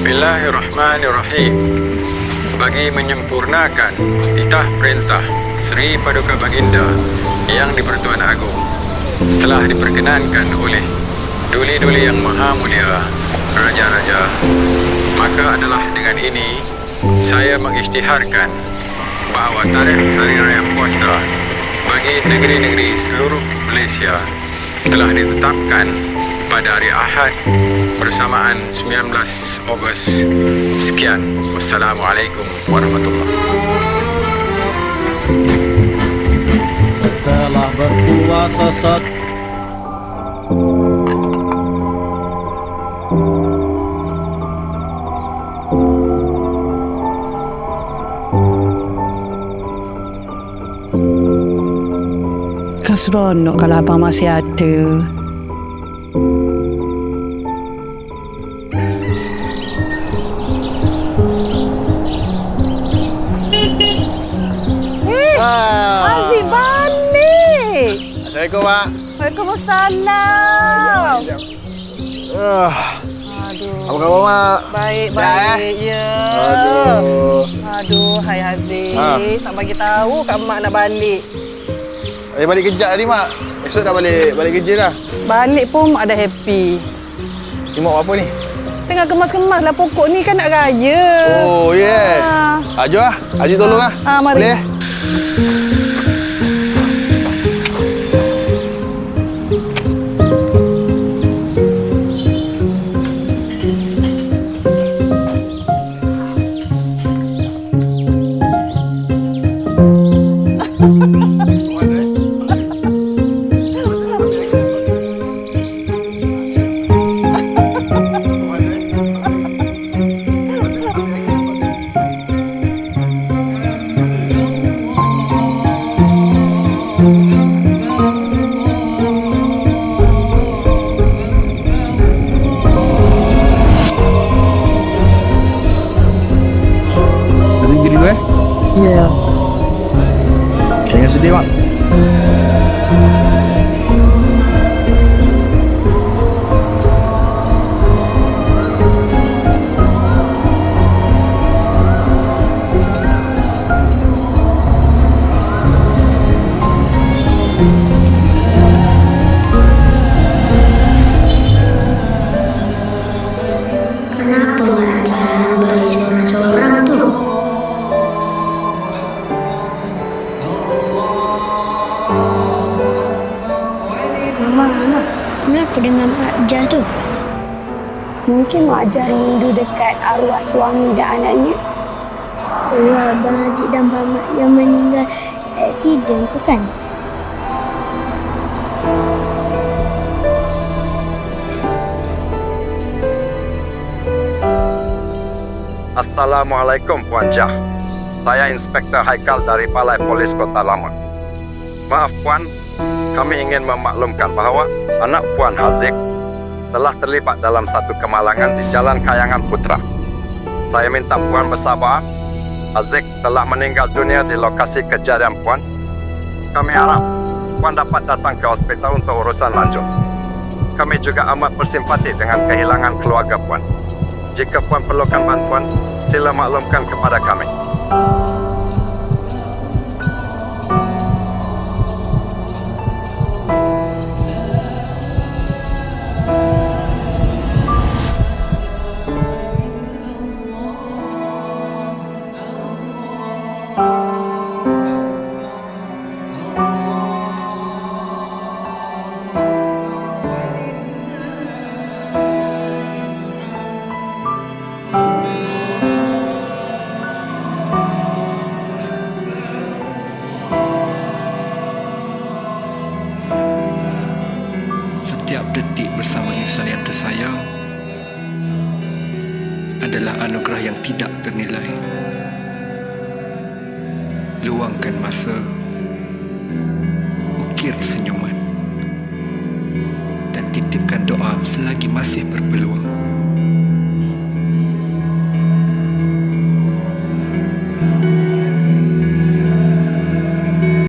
Bismillahirrahmanirrahim. Bagi menyempurnakan titah perintah Seri Paduka Baginda yang di-Pertuan Agong setelah diperkenankan oleh duli-duli yang maha mulia, raja-raja, maka adalah dengan ini saya mengisytiharkan bahawa tarikh Hari Raya Puasa bagi negeri-negeri seluruh Malaysia telah ditetapkan pada hari Ahad bersamaan 19 Ogos. Sekian. Wassalamualaikum warahmatullahi Setelah berpuasa set seronok kalau abang masih ada. Assalamualaikum, Mak. Waalaikumsalam. Uh, Aduh. apa khabar, Mak? Baik, eh? baik. Ya. Aduh. Aduh, hai Haziq. Ha. Tak bagi tahu kat mak nak balik. Eh, balik kerja tadi, Mak. Esok dah balik balik kerja dah. Balik pun mak dah happy. Ni mak apa ni? Tengah kemas-kemas lah pokok ni kan nak raya. Oh, yeah. Ah. Ah, jom lah. Haji tolong lah. Ah, mari. Boleh? Dulu, eh. Ya. Jangan sedih, Mak. Mama, kenapa dengan Mak Jah tu? Mungkin Mak Jah rindu dekat arwah suami dan anaknya. Kalau Abang Aziz dan Abang Mak yang meninggal aksiden tu kan? Assalamualaikum Puan Jah. Saya Inspektor Haikal dari Balai Polis Kota Lama. Maaf Puan, kami ingin memaklumkan bahawa anak Puan Haziq telah terlibat dalam satu kemalangan di Jalan Kayangan Putra. Saya minta Puan bersabar. Haziq telah meninggal dunia di lokasi kejadian Puan. Kami harap Puan dapat datang ke hospital untuk urusan lanjut. Kami juga amat bersimpati dengan kehilangan keluarga Puan. Jika Puan perlukan bantuan, sila maklumkan kepada kami. Detik bersama insan yang tersayang adalah anugerah yang tidak ternilai. Luangkan masa, ukir senyuman dan titipkan doa selagi masih berpeluang.